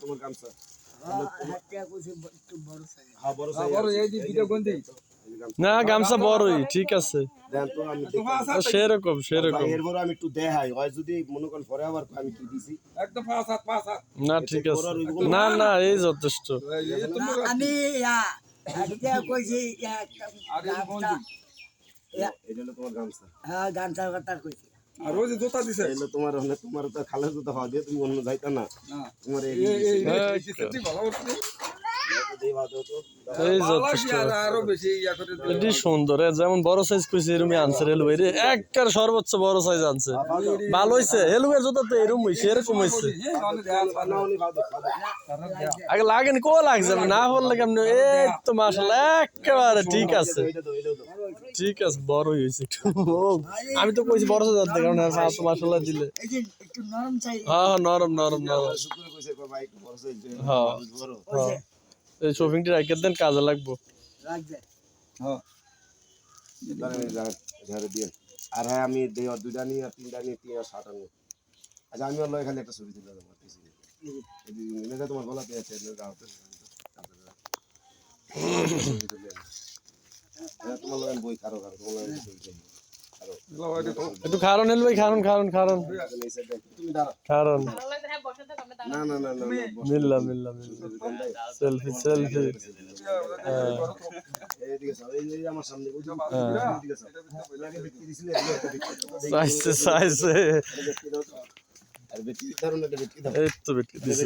তোমার গামছা। না গামছা বড়ই ঠিক আছে। দেন তো আমি তো পাঁচ দেখি। হাত সেরকম সেরকম। ভাই, আমি একটু দেখাই। হয় যদি মনে করেন পরে আবার আমি কি দিছি? একদম পাঁচ হাত পাঁচ হাত। না ঠিক আছে। না না এই যথেষ্ট। আমি কইছি গামছা। গন্ডি। এটা হলো তোমার গামছা। হ্যাঁ গামছার কথা কইছি। আর ওই যে জোতা দিছে এলো তোমার হলে তোমার তো খালের জুতা হওয়া দিয়ে তুমি অন্য যাইতা না তোমার এই হ্যাঁ, ভালো এটি সুন্দর। যেমন বড় সাইজ কইছে এরমই আনছে রেলওয়ে রে। একবার সর্বোচ্চ বড় সাইজ আনছে। ভালো হইছে। রেলওয়ের জুতা তো এরকম হইছে এরকম হইছে। হ্যাঁ, তাহলে দেয়া আছে। না। আগে লাগেনি কো লাগছে? বললে কেমন? এই তো মাশাআল্লাহ একেবারে ঠিক আছে। ঠিক আছে হইছে ও, আমি তো কইছি বড় সাইজ আনতে কারণ হ্যাঁ তো মাশাআল্লাহ দিলে। এই যে একটু নরম চাই হ্যাঁ হ্যাঁ নরম নরম নরম বড়। হ্যাঁ। এই শপিংটি রাখে দেন কাজে লাগবো। হ্যাঁ। আর হ্যাঁ আমি দুইটা নিয়ে তিনটা নিয়ে তিন আর সাত আনি আচ্ছা আমি লয় খালি একটা ছবি তুলে দেবো পিছিয়ে। এই যে- এটা তোমার গলাতে আছে তোমার লগেন বই কারও কারও তোমার লগেন ছবি তুলে একটু খারণ এল ভাই খারণ খারণ খারণ। খারণ। না না না না। মিললা মিললা সেলফি সেলফি। এই তো। আর ব্যক্তি ধরুন একটা ব্যক্তি এই তো বেটি দিছে।